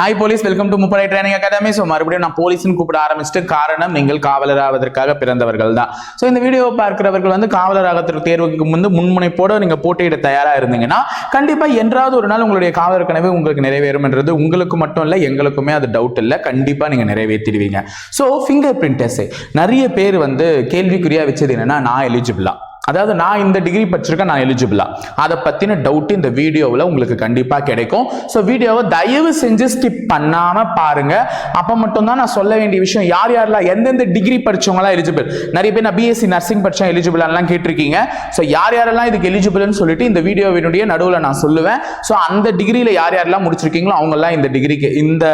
Hi police welcome to முப்படை training academy so மறுபடியும் நான் போலீஸ்னு கூப்பிட ஆரம்பிச்சிட்டு காரணம் நீங்கள் காவலராவதற்காக பிறந்தவர்கள் தான். ஸோ இந்த வீடியோவை பார்க்கிறவர்கள் வந்து காவலராகத்திற்கு தேர்வுக்கு முன்பு முன்முனைப்போட நீங்கள் போட்டியிட தயாராக இருந்தீங்கன்னா கண்டிப்பாக என்றாவது ஒரு நாள் உங்களுடைய காவலர் கனவு உங்களுக்கு நிறைவேறும்ன்றது உங்களுக்கு மட்டும் இல்லை எங்களுக்குமே அது டவுட் இல்லை. கண்டிப்பாக நீங்கள் நிறைவேற்றிடுவீங்க. ஸோ ஃபிங்கர் பிரிண்ட் டெஸ்ட் நிறைய பேர் வந்து கேள்விக்குறியாக வச்சது என்னென்னா நான் எலிஜிபிளா அதாவது நான் இந்த டிகிரி படிச்சிருக்கேன் நான் எலிஜிபிளா அதை பற்றின டவுட் இந்த வீடியோவில் உங்களுக்கு கண்டிப்பாக கிடைக்கும். ஸோ வீடியோவை தயவு செஞ்சு ஸ்கிப் பண்ணாமல் பாருங்க. அப்போ மட்டும்தான் நான் சொல்ல வேண்டிய விஷயம் யார் யாரெல்லாம் எந்தெந்த டிகிரி படிச்சவங்களாம் எலிஜிபிள் நிறைய பேர் நான் பிஎஸ்சி நர்சிங் படித்தேன் எலிஜிபிளான்லாம் கேட்டிருக்கீங்க. ஸோ யார் யாரெல்லாம் இதுக்கு எலிஜிபிள்னு சொல்லிட்டு இந்த வீடியோவினுடைய நடுவில் நான் சொல்லுவேன். ஸோ அந்த டிகிரியில் யார் யாரெல்லாம் முடிச்சிருக்கீங்களோ அவங்கெல்லாம் இந்த டிகிரிக்கு இந்த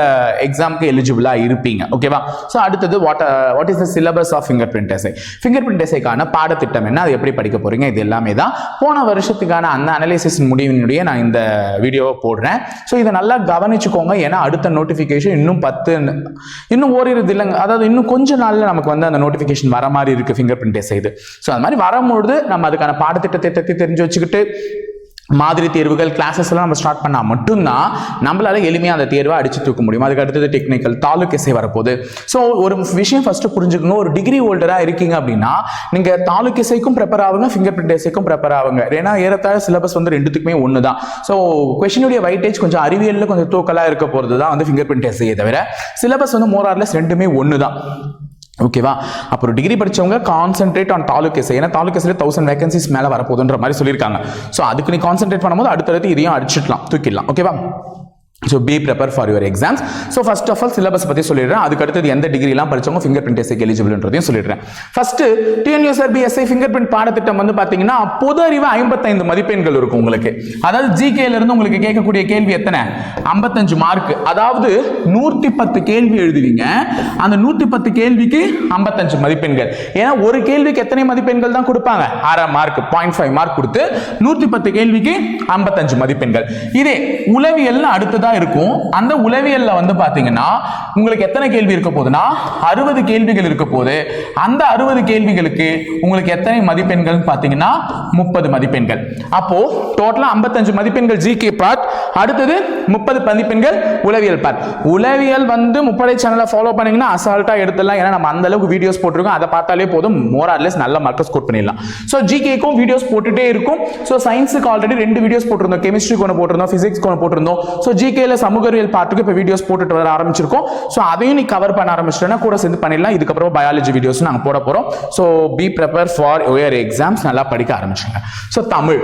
எக்ஸாமுக்கு எலிஜிபிளாக இருப்பீங்க. ஓகேவா ஸோ அடுத்தது what what is the syllabus of finger print SI finger print எஸ்ஐக்கான பாடத்திட்டம் என்ன? அது எப்படி படிக்க போறீங்க. இது எல்லாமே தான். போன வருஷத்துக்கான அந்த அனலைசிஸ் முடிவினுடைய நான் இந்த வீடியோவை போடுறேன். ஸோ இதை நல்லா கவனிச்சுக்கோங்க. ஏன்னா அடுத்த நோட்டிஃபிகேஷன் இன்னும் பத்து இன்னும் ஓரிரு இல்லைங்க அதாவது இன்னும் கொஞ்ச நாள்ல நமக்கு வந்து அந்த நோட்டிஃபிகேஷன் வர மாதிரி இருக்கு ஃபிங்கர் பிரிண்ட் செய்து. ஸோ அது மாதிரி வரும்பொழுது நம்ம அதுக்கான பாடத்திட்டத்தை பற்றி தெரிஞ்சு வச்சுக்கிட்டு மாதிரி தேர்வுகள் கிளாஸஸ் எல்லாம் நம்ம ஸ்டார்ட் பண்ணால் மட்டும்தான் நம்மளால எளிமையாக அந்த தேர்வை அடிச்சு தூக்க முடியும். அதுக்கு அடுத்தது டெக்னிக்கல் தாலுக் எஸ்ஐ வரப்போகுது. ஸோ ஒரு விஷயம் ஃபஸ்ட்டு புரிஞ்சுக்கணும். ஒரு டிகிரி ஹோல்டராக இருக்கீங்க அப்படின்னா நீங்கள் தாலுக் எஸ்ஐக்கும் ப்ரிப்பேர் ஆகுங்க ஃபிங்கர் பிரிண்ட் எஸ்ஐக்கும் ப்ரிப்பேர் ஆகுங்க. ஏன்னா ஏறத்தாழ சிலபஸ் வந்து ரெண்டுத்துக்குமே ஒன்று தான் ஸோ கொஷினுடைய வைட்டேஜ் கொஞ்சம் அறிவியலில் கொஞ்சம் தூக்கலாக இருக்க போகிறது தான் வந்து ஃபிங்கர் பிரிண்ட் எஸ்ஐயை தவிர சிலபஸ் வந்து மோரார்லெஸ் ரெண்டுமே ஒன்று தான் ஓகேவா அப்புறம் டிகிரி படித்தவங்க கான்சென்ட்ரேட் ஆன் தாலுக் எஸ்ஐ ஏன்னா தாலுக் எஸ்ஐல தௌசண்ட் வேகன்சிஸ் மேலே வரப்போகுதுன்ற மாதிரி சொல்லியிருக்காங்க. ஸோ அதுக்கு நீ கான்சென்ட்ரேட் பண்ணும்போது அடுத்தடுத்து இதையும் அடிச்சிடலாம் தூக்கிடலாம். ஓகேவா so be prepare for your exams so first of all syllabus பற்றி சொல்லிடுறேன். அதுக்கு அடுத்தது எந்த டிகிரிலாம் படித்தவங்க ஃபிங்கர் பிரிண்ட் எஸ்ஐக்கு எலிஜிபிள்ன்றதையும் சொல்லிடுறேன். First TNUSR PSI finger print பாடத்திட்டம் வந்து பார்த்தீங்கன்னா பொது அறிவு ஐம்பத்தைந்து மதிப்பெண்கள் இருக்கும் உங்களுக்கு. அதாவது ஜிகேலேருந்து உங்களுக்கு கேட்கக்கூடிய கேள்வி எத்தனை? ஐம்பத்தஞ்சு மார்க் அதாவது நூற்றி பத்து கேள்வி எழுதுவீங்க. அந்த நூற்றி பத்து கேள்விக்கு ஐம்பத்தஞ்சு மதிப்பெண்கள். ஏன்னா ஒரு கேள்விக்கு எத்தனை மதிப்பெண்கள் தான் கொடுப்பாங்க? அரை மார்க் பாயிண்ட் ஃபைவ் மார்க் கொடுத்து நூற்றி பத்து கேள்விக்கு ஐம்பத்தஞ்சு மதிப்பெண்கள். இதே உளவியல்னு தான் இருக்கும். அந்த உளவியல்ல வந்து பாத்தீங்கன்னா உங்களுக்கு எத்தனை கேள்வி இருக்க போகுதுன்னா அறுபது கேள்விகள் இருக்க போது அந்த அறுபது கேள்விகளுக்கு உங்களுக்கு எத்தனை மதிப்பெண்கள் பாத்தீங்கன்னா முப்பது மதிப்பெண்கள். அப்போ டோட்டலா ஐம்பத்தஞ்சு மதிப்பெண்கள் ஜிகே பார்ட் அடுத்தது முப்பது மதிப்பெண்கள் உளவியல் பார்ட் உளவியல் வந்து முப்படை சேனலை ஃபாலோ பண்ணீங்கன்னா அசால்ட்டா எடுத்துடலாம். ஏன்னா நம்ம அந்த அளவுக்கு வீடியோஸ் போட்டிருக்கோம். அதை பார்த்தாலே போதும். மோரார்லெஸ் நல்ல மார்க்கை ஸ்கோர் பண்ணிடலாம். ஸோ ஜிகேக்கும் வீடியோஸ் போட்டுட்டே இருக்கும். ஸோ சயின்ஸுக்கு ஆல்ரெடி ரெண்டு வீடியோஸ் போட்டிருந்தோம். கெமிஸ்ட்ரிக்கு ஒன்று போட்டிருந்தோம். ஃபிசிக்ஸ்க்கு ஒன்று போட்டிருந்தோம். ஸோ ஜிகேல சமூக அறிவியல் பார்ட்டுக்கு இப்போ வீடியோஸ் போட்டுட்டு வர ஆரம்பிச்சிருக்கோம். ஸோ அதையும் நீ கவர் பண்ண ஆரம்பிச்சிட்டேன்னா கூட சேர்ந்து பண்ணிடலாம். இதுக்கப்புறம் பயாலஜி வீடியோஸ் நாங்கள் போட போகிறோம் so be prepare for your exams நல்லா படிக்க ஆரம்பிச்சுங்க ஸோ தமிழ்.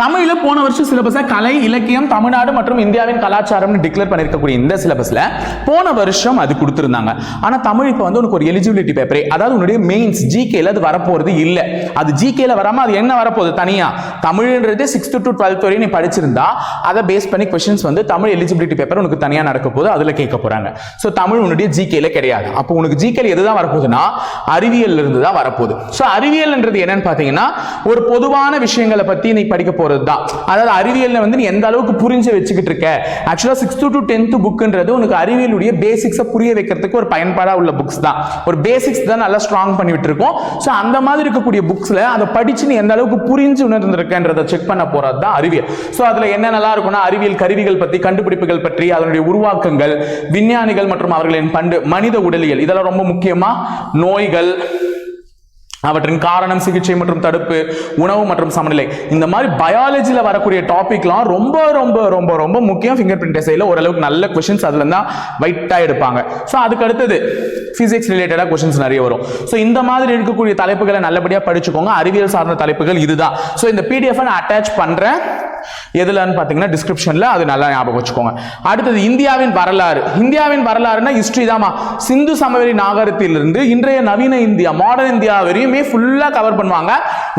தமிழில் போன வருஷம் சிலபஸை கலை இலக்கியம் தமிழ்நாடு மற்றும் இந்தியாவின் கலாச்சாரம்னு டிக்ளேர் பண்ணியிருக்கக்கூடிய இந்த சிலபஸ்ல போன வருஷம் அது கொடுத்துருந்தாங்க. ஆனா தமிழ் இப்போ வந்து உனக்கு ஒரு எலிஜிபிலிட்டி பேப்பரே அதாவது உன்னுடைய மெயின்ஸ் ஜிகேல அது வரப்போறது இல்ல. அது ஜிகேல வராம அது என்ன வரப்போகுது தனியா? தமிழ்ன்றது சிக்ஸ்த் டு டுவெல்த் வரையும் நீ படிச்சிருந்தா அதை பேஸ் பண்ணி கொஸ்டின்ஸ் வந்து தமிழ் எலிஜிபிலிட்டி பேப்பர் உனக்கு தனியா நடக்க போகுது அதுல கேட்க போறாங்க. ஸோ தமிழ் உன்னுடைய ஜிகேல கிடையாது. அப்போ உனக்கு ஜிகேல எதுதான் வரப்போகுதுன்னா அறிவியல் இருந்து தான் வரப்போகுது. ஸோ அறிவியல்ன்றது என்னன்னு பாத்தீங்கன்னா ஒரு பொதுவான விஷயங்களை பத்தி நீ படிக்க போறது தான் அதாவது அறிவியலில் வந்து நீ எந்த அளவுக்கு புரிஞ்சு வச்சுக்கிட்டு இருக்க? ஆக்சுவலா சிக்ஸ் டு டென்த் புக்குன்றது உனக்கு அறிவியலுடைய பேசிக்ஸை புரிய வைக்கிறதுக்கு ஒரு பயன்பாடா உள்ள புக்ஸ் தான். ஒரு பேசிக்ஸ் தான் நல்லா ஸ்ட்ராங் பண்ணிவிட்டு இருக்கோம். ஸோ அந்த மாதிரி இருக்கக்கூடிய புக்ஸ்ல அதை படிச்சு நீ எந்த அளவுக்கு புரிஞ்சு உணர்ந்திருக்கன்றதை செக் பண்ண போறது தான் அறிவியல். ஸோ அதுல என்ன நல்லா இருக்கும்னா அறிவியல் கருவிகள் பத்தி கண்டுபிடிப்புகள் பற்றி அதனுடைய உருவாக்கங்கள் விஞ்ஞானிகள் மற்றும் அவர்களின் பண்டு மனித உடலியல் இதெல்லாம் ரொம்ப முக்கியமா? நோய்கள் அவற்றின் காரணம் சிகிச்சை மற்றும் தடுப்பு உணவு மற்றும் சமநிலை. இந்த மாதிரி பயாலஜியில் வரக்கூடிய டாபிக்லாம் ரொம்ப ரொம்ப ரொம்ப ரொம்ப முக்கியம் ஃபிங்கர் பிரிண்ட் எஸ்ஐல ஓரளவுக்கு நல்ல கொஷின்ஸ் அதில் தான் வைட்டாக எடுப்பாங்க. ஸோ அதுக்கு அடுத்தது ஃபிசிக்ஸ் ரிலேட்டடாக கொஷின்ஸ் நிறைய வரும். ஸோ இந்த மாதிரி இருக்கக்கூடிய தலைப்புகளை நல்லபடியாக படிச்சுக்கோங்க. அறிவியல் சார்ந்த தலைப்புகள் இதுதான். ஸோ இந்த பிடிஎஃப் நான் அட்டாச் பண்ணுறேன் எதுலன்னு பார்த்தீங்கன்னா டிஸ்கிரிப்ஷனில் அது நல்லா ஞாபகம் வச்சுக்கோங்க. அடுத்தது இந்தியாவின் வரலாறு. இந்தியாவின் வரலாறுனா ஹிஸ்ட்ரி தாமா சிந்து சமவெளி நாகரத்திலிருந்து இன்றைய நவீன இந்தியா மாடர்ன் இந்தியா வரையுமே ஃபுல்லாக கவர் பண்ணுவாங்க.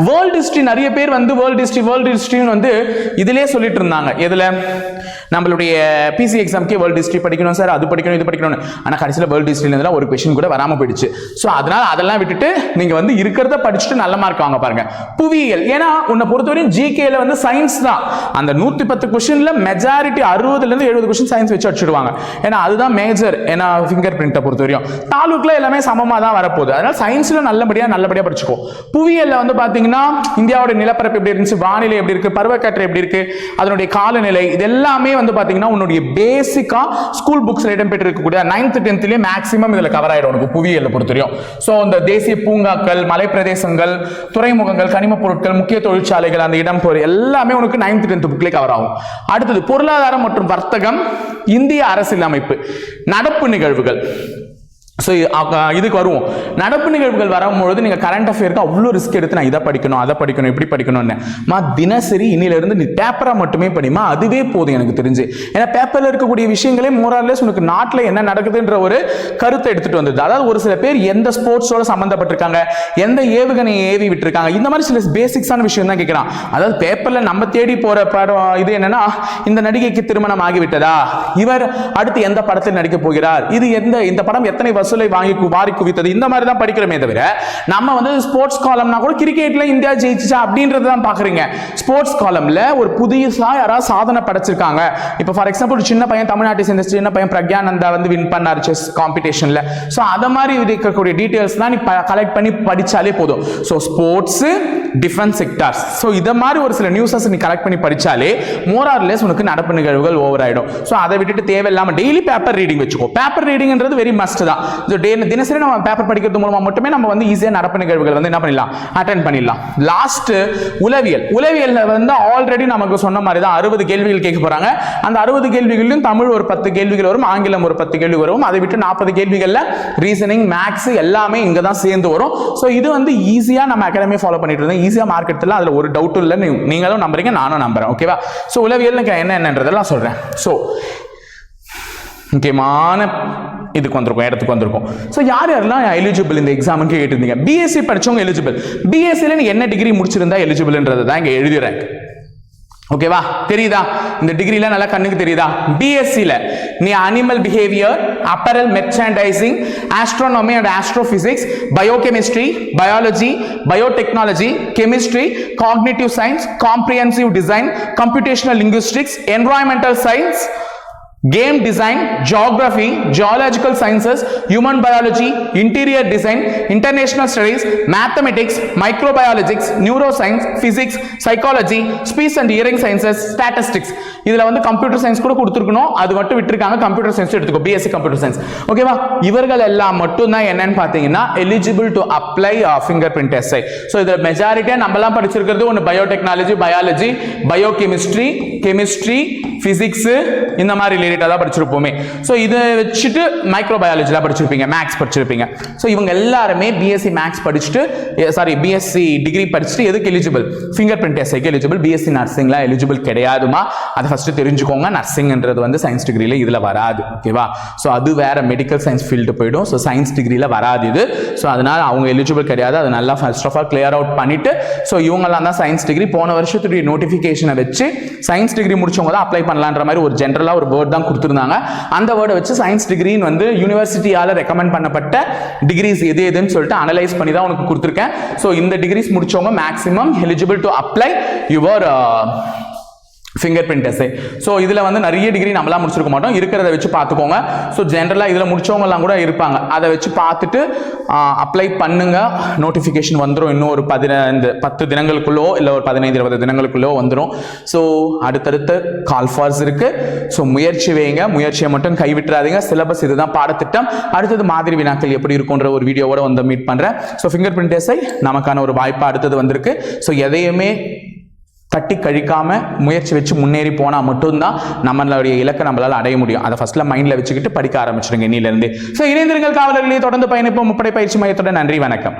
வேர்ல்டு ஹிஸ்ட்ரி நிறைய பேர் வந்து வேர்ல்டு ஹிஸ்ட்ரி வேர்ல்டு ஹிஸ்ட்ரின்னு வந்து இதிலே சொல்லிட்டு இருந்தாங்க. எதில்? நம்மளுடைய பிசி எக்ஸாம்க்கே வேர்ல்டு ஹிஸ்ட்ரி படிக்கணும் சார் அது படிக்கணும் இது படிக்கணும் ஆனால் கடைசியில் வேர்ல்டு ஹிஸ்டரியில ஒரு கொஷின் கூட வராமல் போயிடுச்சு. ஸோ அதனால் அதெல்லாம் விட்டுட்டு நீங்கள் வந்து இருக்கிறத படிச்சுட்டு நல்ல மார்க் வாங்க பாருங்க. புவியியல். ஏன்னா உன்னை பொறுத்தவரையும் ஜிகேல வந்து சயின்ஸ் தான். அந்த நூற்றி பத்து கொஷினில் மெஜாரிட்டி அறுபதுலேருந்து எழுபது கொஸ்டின் சயின்ஸ் வச்சு அடிச்சிடுவாங்க. ஏன்னா அதுதான் மேஜர் ஏன்னா ஃபிங்கர் பிரிண்ட்டை பொறுத்த வரையும் தாலூக்கில் எல்லாமே சமமாக தான் வரப்போகுது. அதனால் சயின்ஸில் நல்லபடியாக நல்லபடியாக படிச்சுக்கோ புவியியலில் வந்து பார்த்தீங்கன்னா இந்தியாவோட நிலப்பரப்பு எப்படி இருந்துச்சு? வானிலை எப்படி இருக்குது பருவக்காற்று எப்படி இருக்கு? அதனுடைய காலநிலை இது எல்லாமே வந்து பார்த்தீங்கன்னா உன்னுடைய பேசிக்காக ஸ்கூல் புக்ஸில் இடம்பெற்று இருக்கக்கூடிய நைன்த் டென்த்துலேயே மேக்ஸிமம் இதில் கவர் ஆகிடும் உனக்கு புவியியல்ல பொறுத்த வரையும் ஸோ இந்த தேசிய பூங்காக்கள் மலைப்பிரதேசங்கள் துறைமுகங்கள் கனிமப் பொருட்கள் முக்கிய தொழிற்சாலைகள் அந்த இடம் போகிற எல்லாமே உனக்கு நைன்த் டென்த் புக்லேயே கவர் ஆகும். அடுத்தது பொருளாதாரம் மற்றும் வர்த்தகம் இந்திய அரசியலமைப்பு நடப்பு நிகழ்வுகள். ஸோ இதுக்கு வருவோம். நடப்பு நிகழ்வுகள் வரும்பொழுது நீங்கள் கரண்ட் அஃபேருக்கு அவ்வளோ ரிஸ்க் எடுத்து நான் இதை படிக்கணும் அதை படிக்கணும் இப்படி படிக்கணும்னு. மா தினசரி இன்னிலிருந்து நீ பேப்பராக மட்டுமே படிமா அதுவே போதும் எனக்கு தெரிஞ்சு. ஏன்னா பேப்பரில் இருக்கக்கூடிய விஷயங்களே மோரார்லெஸ் உனக்கு நாட்டில் என்ன நடக்குதுன்ற ஒரு கருத்தை எடுத்துகிட்டு வந்தது. அதாவது ஒரு சில பேர் எந்த ஸ்போர்ட்ஸோட சம்மந்தப்பட்டிருக்காங்க எந்த ஏவுகணையை ஏவி விட்டுருக்காங்க இந்த மாதிரி சில பேசிக்ஸான விஷயம் தான் கேட்குறான் அதாவது பேப்பரில் நம்ம தேடி போகிற படம் இது என்னன்னா இந்த நடிகைக்கு திருமணம் ஆகிவிட்டதா? இவர் அடுத்து எந்த படத்தில் நடிக்க போகிறார்? இது எந்த இந்த படம் எத்தனை வசூலை வாங்கி கு- வாரி குவித்தது. இந்த மாதிரி தான் படிக்கிறோமே தவிர நம்ம வந்து ஸ்போர்ட்ஸ் காலம்னா கூட கிரிக்கெட்ல இந்தியா ஜெயிச்சுச்சா அப்படின்றது தான் பாக்குறீங்க. ஸ்போர்ட்ஸ் காலம்ல ஒரு புதுசா யாராவது சாதனை படைச்சிருக்காங்க. இப்போ ஃபார் எக்ஸாம்பிள் ஒரு சின்ன பையன் தமிழ்நாட்டை சேர்ந்த சின்ன பையன் பிரக்யானந்தா வந்து வின் பண்ணார் செஸ் காம்படிஷன்ல ஸோ அதை மாதிரி இருக்கக்கூடிய டீட்டெயில்ஸ் தான் நீ கலெக்ட் பண்ணி படிச்சாலே போதும். So sports defence sectors so இதை மாதிரி ஒரு சில நியூஸஸ் நீ கலெக்ட் பண்ணி படித்தாலே மோரார்லெஸ் உனக்கு நடப்பு நிகழ்வுகள் ஓவர் ஆகிடும் ஸோ அதை விட்டுட்டு தேவையில்லாமல் டெய்லி பேப்பர் ரீடிங் வச்சுக்கோ. பேப்பர் ரீடிங்ன்றது வெரி மஸ்ட் தான். ஸோ டே தினசரி நம்ம பேப்பர் படிக்கிறது மூலமாக மட்டுமே நம்ம வந்து ஈஸியாக நடப்பு நிகழ்வுகள் வந்து என்ன பண்ணிடலாம்? அட்டன் பண்ணிடலாம். லாஸ்ட் உளவியல். உளவியலில் வந்து ஆல்ரெடி நமக்கு சொன்ன மாதிரி தான் அறுபது கேள்விகள் கேட்க போகிறாங்க அந்த அறுபது கேள்விகளிலும் தமிழ் ஒரு பத்து கேள்விகள் வரும் ஆங்கிலம் ஒரு பத்து கேள்வி வரும். அதை விட்டு நாற்பது கேள்விகளில் ரீசனிங் மேக்ஸ் எல்லாமே இங்கே தான் சேர்ந்து வரும். ஸோ இது வந்து ஈஸியாக நம்ம அகாடமி ஃபாலோ பண்ணிட்டு இருந்தோம். ஈஸியாக மார்க்கெட்டில் அதில் ஒரு டவுட்டும் இல்லை. நீங்களும் நம்புறீங்க நானும் நம்புறேன். ஓகேவா ஸோ உளவியல் என்ன என்னன்றதெல்லாம் சொல்கிறேன் ஸோ முக்கியமான இதுக்கு வந்திருக்கும் இடத்துக்கு வந்திருக்கும். ஸோ யார் யாரெல்லாம் எலிஜிபிள் இந்த எக்ஸாமுக்கு கேட்டிருந்தீங்க? பிஎஸ்சி படித்தவங்க எலிஜிபிள் பிஎஸ்சியில் நீ என்ன டிகிரி முடிச்சிருந்தா எலிஜிபிள்ன்றது தான் இங்கே எழுதிடுறேன் ஓகேவா தெரியுதா? இந்த டிகிரிலாம் நல்லா கண்ணுக்கு தெரியுதா? பிஎஸ்சியில் நீ animal behaviour apparel merchandising astronomy and astrophysics biochemistry biology biotechnology chemistry cognitive science comprehensive design computational linguistics environmental science game design geological sciences human biology interior design international studies mathematics microbiologics neuro science physics psychology speech and hearing sciences statistics இதில் வந்து computer science கூட கொடுத்துருக்கணும். அது மட்டும் விட்டுருக்காங்க. Computer science எடுத்துக்கோ. BSc computer science ஓகேவா இவர்கள் எல்லாம் மட்டும் தான் என்னன்னு பார்த்தீங்கன்னா eligible to apply finger print SI so இதில் மெஜாரிட்டியாக நம்மலாம் படிச்சிருக்கிறது ஒன்று biotechnology biology biochemistry chemistry physics இந்த மாதிரி ரிலேட்டடாக தான் படிச்சிருப்போமே. ஸோ இதை வச்சுட்டு மைக்ரோ பயாலஜிலாம் படிச்சிருப்பீங்க மேக்ஸ் படிச்சிருப்பீங்க. ஸோ இவங்க எல்லாருமே பிஎஸ்சி மேக்ஸ் படிச்சுட்டு சாரி பிஎஸ்சி டிகிரி படிச்சுட்டு எதுக்கு எலிஜிபிள் ஃபிங்கர் பிரிண்ட் எஸ்ஐக்கு எலிஜிபிள் பிஎஸ்சி நர்சிங்லாம் எலிஜிபிள் கிடையாதுமா? அதை ஃபஸ்ட்டு தெரிஞ்சுக்கோங்க. நர்சிங்ன்றது வந்து சயின்ஸ் டிகிரியில் இதில் வராது ஓகேவா ஸோ அது வேற மெடிக்கல் சயின்ஸ் ஃபீல்டு போயிடும். ஸோ சயின்ஸ் டிகிரியில் வராது இது. ஸோ அதனால் அவங்க எலிஜிபிள் கிடையாது. அது நல்லா first of all clear out பண்ணிட்டு ஸோ இவங்கெல்லாம் தான் சயின்ஸ் டிகிரி போன வருஷத்துடைய நோட்டிஃபிகேஷனை வச்சு சயின்ஸ் டிகிரி முடிச்சவங்க தான் அப்ளை பண்ணலான்ற மாதிரி ஒரு ஜென்ரலாக ஒரு வேர்ட் தான் கொடுத்துருந்தாங்க. அந்த வேர்டை வச்சு சயின்ஸ் டிகிரின்னு வந்து யூனிவர்சிட்டியால் ரெக்கமெண்ட் பண்ணப்பட்ட டிகிரிஸ் எது எதுன்னு சொல்லிட்டு அனலைஸ் பண்ணி தான் உனக்கு கொடுத்துருக்கேன். ஸோ இந்த டிகிரிஸ் முடிச்சவங்க maximum eligible to apply your finger print SI so இதில் வந்து நிறைய டிகிரி நம்மளாம் முடிச்சிருக்க மாட்டோம். இருக்கிறத வச்சு பார்த்துக்கோங்க. ஸோ ஜென்ரலாக இதில் முடிச்சவங்கலாம் கூட இருப்பாங்க. அதை வச்சு பார்த்துட்டு அப்ளை பண்ணுங்க. நோட்டிஃபிகேஷன் வந்துடும் இன்னும் ஒரு பதினைந்து பத்து தினங்களுக்குள்ளோ இல்லை ஒரு பதினைந்து இருபது தினங்களுக்குள்ளோ வந்துடும் ஸோ அடுத்தடுத்து கால் ஃபார்ஸ் இருக்குது ஸோ முயற்சி வைங்க. முயற்சியை மட்டும் கைவிட்டுறாதீங்க. சிலபஸ் இதுதான் பாடத்திட்டம். அடுத்தது மாதிரி வினாக்கள் எப்படி இருக்குன்ற ஒரு வீடியோவோட வந்து மீட் பண்ணுறேன் ஸோ ஃபிங்கர் பிரிண்ட் எஸ்ஐ நமக்கான ஒரு வாய்ப்பு அடுத்தது வந்திருக்கு. ஸோ எதையுமே தட்டி கழிக்காம முயற்சி வச்சு முன்னேறி போனால் மட்டும்தான் நம்மளுடைய இலக்கை நம்மளால் அடைய முடியும். அதை ஃபர்ஸ்ட்ல மைண்டில் வச்சுக்கிட்டு படிக்க ஆரம்பிச்சிருங்க இன்னிலிருந்து. ஸோ இணைந்திருங்கள் காவலர்களே தொடர்ந்து பயணிப்போம். முப்படை பயிற்சி மையத்துடன் நன்றி வணக்கம்.